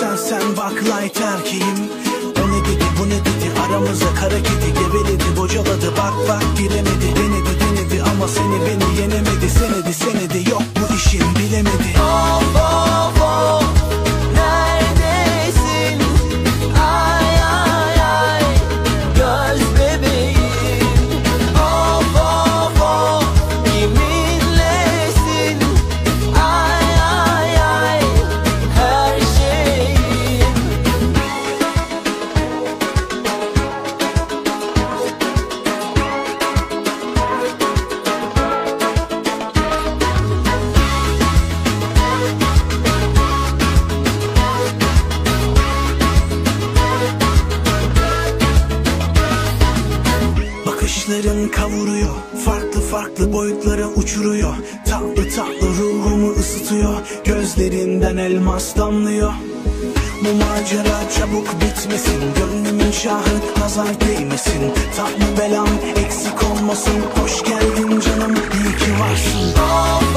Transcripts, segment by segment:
sen sen bak light erkeğim. O ne dedi bu ne dedi? Aramıza kara kedi Geveledi bocaladı. Bak bak giremedi. Denedi denedi ama seni beni yenemedi. Senedi senedi. Yok bu işin bilemedi Bakışların kavuruyor Farklı farklı boyutlara uçuruyor. Tatlı tatlı ruhumu ısıtıyor Gözlerinden elmas damlıyor. Bu macera çabuk bitmesin Gönlümün şahı nazar değmesin. Tatlı belam eksik olmasın Hoş geldin canım iyi ki varsın. Of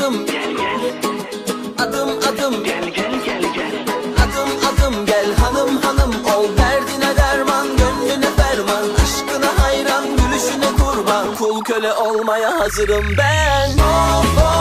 Adım Gel gel Adım adım. Gel gel gel gel Adım adım gel hanım hanım ol. Derdine derman gönlüne ferman. Aşkına hayran gülüşüne kurban. Kul köle olmaya hazırım ben. Of of